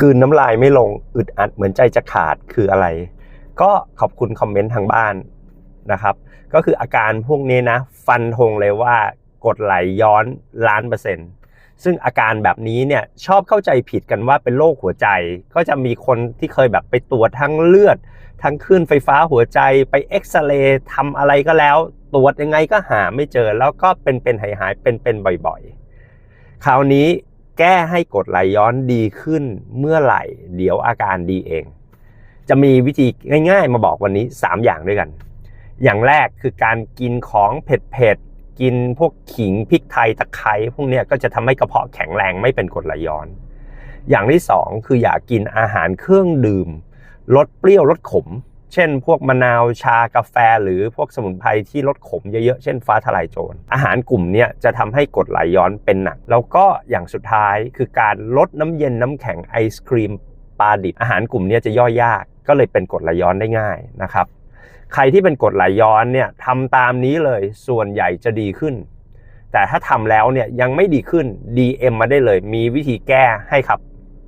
กืนน้ำลายไม่ลงอึดอัดเหมือนใจจะขาดคืออะไร ก็ขอบคุณคอมเมนต์ทางบ้านนะครับ ก็คืออาการพวกนี้นะ ฟันธงเลยว่ากดไหลย้อนล้านเปอร์เซ็นต์ซึ่งอาการแบบนี้เนี่ยชอบเข้าใจผิดกันว่าเป็นโรคหัวใจ ก็จะมีคนที่เคยแบบไปตรวจทั้งเลือด ทั้งคลื่นไฟฟ้าหัวใจไปเอ็กซเรย์ทำอะไรก็แล้ว ตรวจยังไงก็หาไม่เจอแล้วก็เป็นเป็นหายหายเป็นเป็นบ่อยๆ คราวนี้ แก้ให้กรดไหลย้อนดีขึ้นเมื่อไหร่ เดี๋ยวอาการดีเอง จะมีวิธีง่าย ๆ มาบอกวันนี้ 3 อย่างด้วยกัน อย่างแรกคือการกินของเผ็ดๆกินพวกขิงพริกไทยตะไคร้พวกเนี้ยก็จะทำให้กระเพาะแข็งแรงไม่เป็นกรดไหลย้อน อย่างที่สองคืออย่ากินอาหารเครื่องดื่มลดเปรี้ยวลดขม เช่น พวกมะนาวชากาแฟ หรือพวกสมุนไพรที่ลดขมเยอะๆ เช่นฟ้าทลายโจร อาหารกลุ่มนี้จะทำให้กรดไหลย้อนเป็นหนัก แล้วก็อย่างสุดท้ายคือการลดน้ำเย็นน้ำแข็งไอศครีมปลาดิบอาหารกลุ่มนี้จะย่อยยาก ก็เลยเป็นกรดไหลย้อนได้ง่ายนะครับ ใครที่เป็นกรดไหลย้อนเนี่ยทำตามนี้เลยส่วนใหญ่จะดีขึ้น แต่ถ้าทำแล้วเนี่ยยังไม่ดีขึ้น DM มาได้เลย มีวิธีแก้ให้ครับ